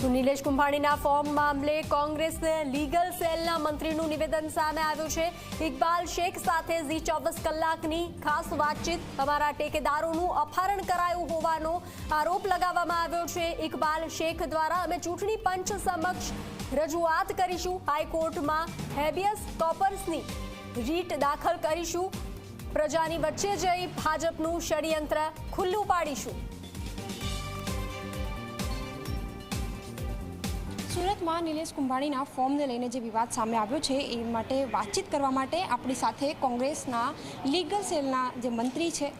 તો નિલેશ કુંભાણીના ફોર્મ મામલે કોંગ્રેસ લીગલ સેલના મંત્રીનું નિવેદન સામે આવ્યું છે. ઇકબાલ શેખ સાથે ઝી ચોવીસ કલાકની ખાસ વાતચીત અમારા ટેકેદારોનું અપહરણ કરાયું હોવાનો આરોપ લગાવવામાં આવ્યો છે. ઇકબાલ શેખ દ્વારા અમે ચૂંટણી પંચ સમક્ષ રજૂઆત કરીશું. હાઈકોર્ટમાં હેબિયસ કોપર્સની રીટ દાખલ કરીશું. પ્રજાની વચ્ચે જઈ ભાજપનું ષડયંત્ર ખુલ્લું પાડીશું. સુરતમાં નિલેશ કુંભાણીના ફોર્મને લઈને જે વિવાદ સામે આવ્યો છે, એ માટે વાતચીત કરવા માટે આપણી સાથે કોંગ્રેસના લીગલ સેલના જે મંત્રી છે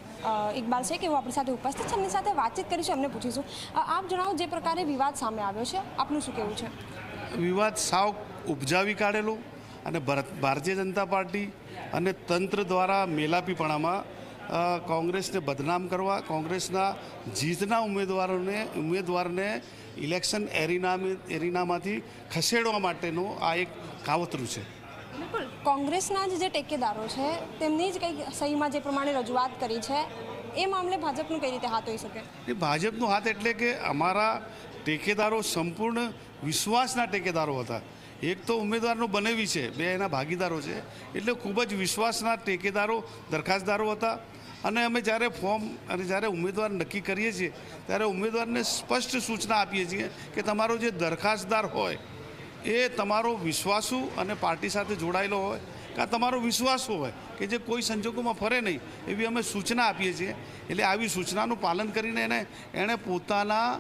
ઇકબાલ છે કે હું આપણી સાથે ઉપસ્થિત છે. એમની સાથે વાતચીત કરીશું એમને પૂછીશું. આપ જણાવો જે પ્રકારે વિવાદ સામે આવ્યો છે, આપનું શું કહેવું છે? વિવાદ સાવ ઉપજાવી કાઢેલો અને ભરત- ભારતીય જનતા પાર્ટી અને તંત્ર દ્વારા મેલાપીપણામાં કોંગ્રેસને બદનામ કરવા કોંગ્રેસના જીતના ઉમેદવારોને ઉમેદવારને ઇલેક્શન એરિના એરિનામાંથી ખસેડવા માટેનું આ એક કાવતરું છે. બિલકુલ. કોંગ્રેસના જ જે ટેકેદારો છે તેમની જ કંઈક સહીમાં જે પ્રમાણે રજૂઆત કરી છે એ મામલે ભાજપનું કઈ રીતે હાથ હોઈ શકે? એ ભાજપનો હાથ એટલે કે અમારા ટેકેદારો સંપૂર્ણ વિશ્વાસના ટેકેદારો હતા. એક તો ઉમેદવારનો બનેવી છે બે એના ભાગીદારો છે એટલે ખૂબ જ વિશ્વાસના ટેકેદારો દરખાસ્તદારો હતા. અને અમે જ્યારે ફોર્મ અને જ્યારે ઉમેદવાર નક્કી કરીએ છીએ, ત્યારે ઉમેદવારને સ્પષ્ટ સૂચના આપીએ છીએ કે તમારો જે દરખાસ્તદાર હોય, એ તમારો વિશ્વાસુ અને પાર્ટી સાથે જોડાયેલો હોય, કે તમારો વિશ્વાસ હોય, કે જે કોઈ સંજોગોમાં ફરે નહીં, એવી અમે સૂચના આપીએ છીએ. એટલે આવી સૂચનાનું પાલન કરીને એને એણે પોતાના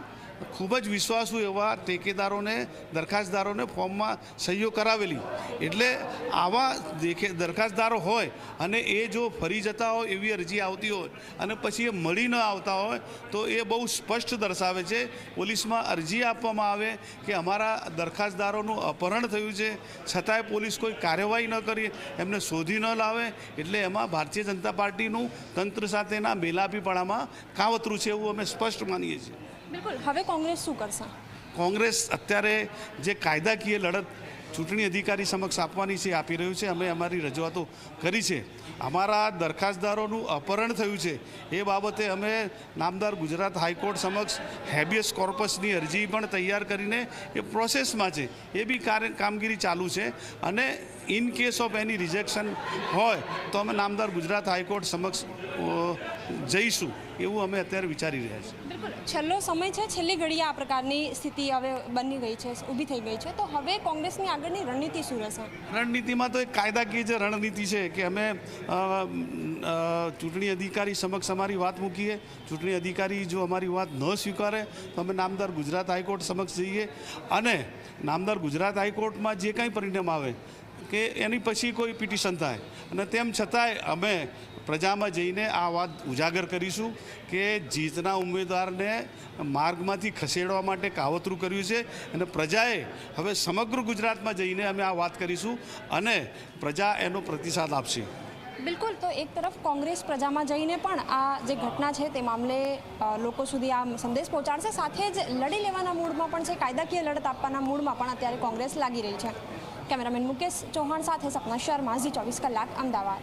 ખૂબ જ વિશ્વાસુ એવા ટેકેદારોને, દરખાસ્તદારોને ફોર્મમાં સહીઓ કરાવેલી. એટલે આવા દેખે, દરખાસ્તદારો હોય અને એ જો ફરી જતા હોય એવી અરજી આવતી હોય અને પછી એ મળી ન આવતા હોય, તો એ બહુ સ્પષ્ટ દર્શાવે છે. પોલીસમાં અરજી આપવામાં આવે કે અમારા દરખાસ્તદારોનું અપહરણ થયું છે. છતાંય પોલીસ કોઈ કાર્યવાહી ન કરી, એમને શોધી ન લાવે. એટલે એમાં ભારતીય જનતા પાર્ટીનું તંત્ર સાથેના મેલાપીપણામાં કાવતરું છે એવું અમે સ્પષ્ટ માનીએ છીએ. બિલકુલ. હવે કોંગ્રેસ શું કરશે? કોંગ્રેસ અત્યારે જે કાયદાકીય લડત ચૂંટણી અધિકારી સમક્ષ આપવાની છે, આપી રહ્યું છે, અમે અમારી રજૂઆતો કરી છે. અમારા દરખાસ્તદારોનું અપહરણ થયું છે. એ બાબતે અમે નામદાર ગુજરાત હાઈકોર્ટ સમક્ષ હેબિયસ કોર્પસની અરજી પણ તૈયાર કરીને એ પ્રોસેસમાં છે. એ બી કામગીરી ચાલુ છે. અને in case of any rejection હોય, તો અમે નામદાર ગુજરાત હાઈકોર્ટ સમક્ષ જઈશું એવું અમે અત્યારે વિચારી રહ્યા છીએ. બિલકુલ. છેલ્લો સમય છે છેલ્લી ઘડીએ આ પ્રકારની સ્થિતિ હવે બની ગઈ છે ઊભી થઈ ગઈ છે. તો હવે કોંગ્રેસની આગળની રણનીતિ શું રહેશે? રણનીતિમાં તો એક કાયદાકીય જે રણનીતિ છે કે અમે ચૂંટણી અધિકારી સમક્ષ અમારી વાત મૂકીએ. ચૂંટણી અધિકારી જો અમારી વાત ન સ્વીકારે તો અમે નામદાર ગુજરાત હાઈકોર્ટ સમક્ષ જઈએ. અને નામદાર ગુજરાત હાઈકોર્ટમાં જે કાંઈ પરિણામ આવે કે એની પછી કોઈ પિટિશન થાય. અને તેમ છતાંય અમે પ્રજામાં જઈને આ વાત ઉજાગર કરીશું કે જીતના ઉમેદવારને માર્ગમાંથી ખસેડવા માટે કાવતરું કર્યું છે અને પ્રજાએ હવે સમગ્ર ગુજરાતમાં જઈને અમે આ વાત કરીશું અને પ્રજા એનો પ્રતિસાદ આપશે. બિલકુલ, તો એક તરફ કોંગ્રેસ પ્રજામાં જઈને પણ આ જે ઘટના છે તે મામલે લોકો સુધી આ સંદેશ પહોંચાડશે. સાથે જ લડી લેવાના મૂડમાં પણ છે, કાયદાકીય લડત આપવાના મૂડમાં પણ અત્યારે કોંગ્રેસ લાગી રહી છે. કેમેરામેન મુકેશ ચૌહાણ સાથે સપના શર્મા ઝી ચોવીસ કલાક અમદાવાદ.